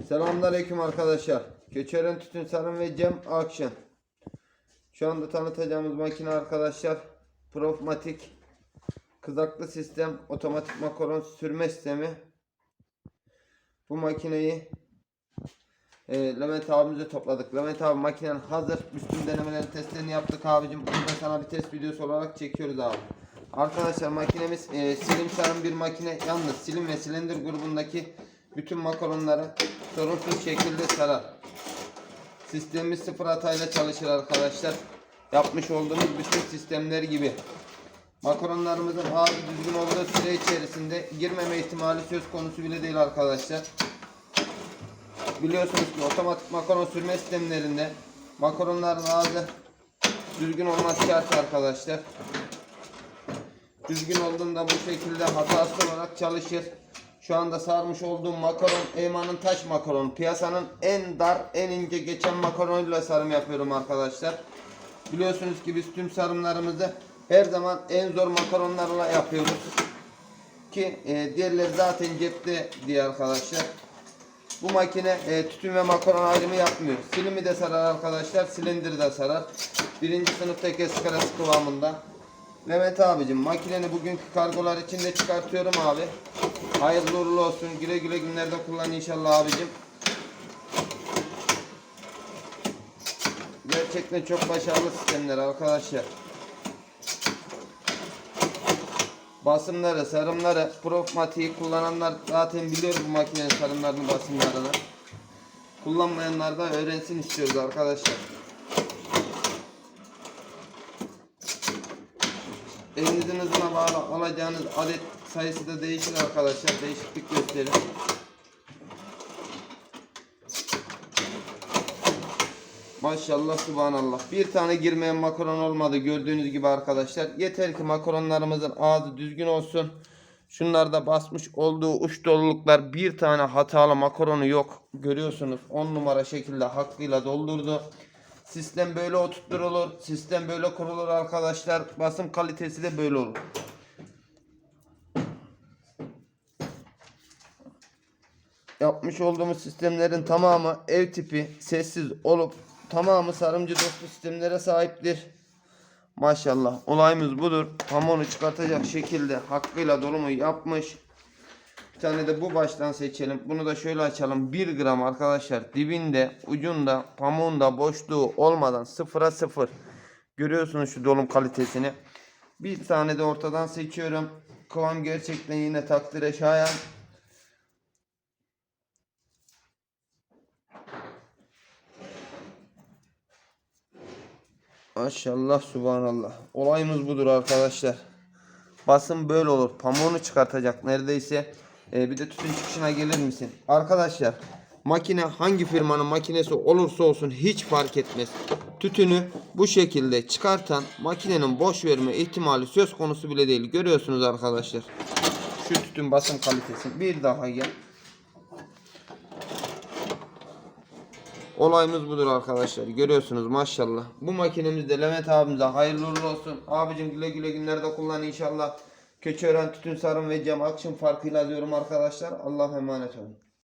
Selamünaleyküm arkadaşlar. Köçeren Tütün Sarım ve Cem Action. Şu anda tanıtacağımız makine arkadaşlar Profmatic kızaklı sistem otomatik makaron sürme sistemi. Bu makineyi e, Levent abimize topladık. Levent abi makinen hazır. Üstün denemelerini testlerini yaptık abicim. Bunu da sana bir test videosu olarak çekiyoruz abi. Arkadaşlar makinemiz e, silim sarım bir makine. Yalnız silim ve silindir grubundaki bütün makaronları sorunsuz şekilde sarar. Sistemimiz sıfır hatayla çalışır arkadaşlar. Yapmış olduğumuz bütün sistemler gibi. Makaronlarımızın ağzı düzgün olduğu süre içerisinde girmeme ihtimali söz konusu bile değil arkadaşlar. Biliyorsunuz ki otomatik makaron sürme sistemlerinde makaronların ağzı düzgün olması şart arkadaşlar. Düzgün olduğunda bu şekilde hatasız olarak çalışır. Şu anda sarmış olduğum makaron Eyman'ın taş makaron. Piyasanın en dar, en ince geçen makaronuyla sarım yapıyorum arkadaşlar. Biliyorsunuz ki biz tüm sarımlarımızı her zaman en zor makaronlarla yapıyoruz. Ki e, diğerleri zaten cepte diye arkadaşlar. Bu makine e, tütün ve makaron ayrımı yapmıyor. Silimi de sarar arkadaşlar, silindir de sarar. Birinci sınıftaki ıskarası kıvamında. Mehmet abicim makineni bugünkü kargolar için de çıkartıyorum abi. Hayırlı uğurlu olsun. Güle güle günlerde kullan inşallah abicim. Gerçekten çok başarılı sistemler arkadaşlar. Basımları, sarımları, Profmatik'i kullananlar zaten biliyor bu makinenin sarımlarını, basımlarını. Kullanmayanlar da öğrensin istiyoruz arkadaşlar. Elinizin hızına bağlı alacağınız adet sayısı da değişir arkadaşlar. Değişiklik gösterir. Maşallah subhanallah. Bir tane girmeyen makaron olmadı gördüğünüz gibi arkadaşlar. Yeter ki makaronlarımızın ağzı düzgün olsun. Şunlarda basmış olduğu uç doluluklar bir tane hatalı makaronu yok. Görüyorsunuz 10 numara şekilde hakkıyla doldurdu. Sistem böyle oturtulur. Sistem böyle kurulur arkadaşlar. Basım kalitesi de böyle olur. Yapmış olduğumuz sistemlerin tamamı ev tipi sessiz olup tamamı sarımcı dostu sistemlere sahiptir. Maşallah olayımız budur. Hamonu çıkartacak şekilde hakkıyla dolumu yapmış. Tane de bu baştan seçelim. Bunu da şöyle açalım. 1 gram arkadaşlar dibinde ucunda pamuğunda boşluğu olmadan sıfıra sıfır. Görüyorsunuz şu dolum kalitesini. Bir tane de ortadan seçiyorum. Kıvam gerçekten yine takdire şayan. Maşallah subhanallah. Olayımız budur arkadaşlar. Basın böyle olur. Pamuğunu çıkartacak neredeyse. Ee, bir de tütün çıkışına gelir misin? Arkadaşlar makine hangi firmanın makinesi olursa olsun hiç fark etmez. Tütünü bu şekilde çıkartan makinenin boş verme ihtimali söz konusu bile değil. Görüyorsunuz arkadaşlar. Şu tütün basım kalitesi. Bir daha gel. Olayımız budur arkadaşlar. Görüyorsunuz maşallah. Bu makinemizde Levent abimize hayırlı uğurlu olsun. Abicim güle güle günlerde kullan inşallah. Keçiören Tütün Sarım ve Cam Akşam farkıyla diyorum arkadaşlar. Allah'a emanet olun.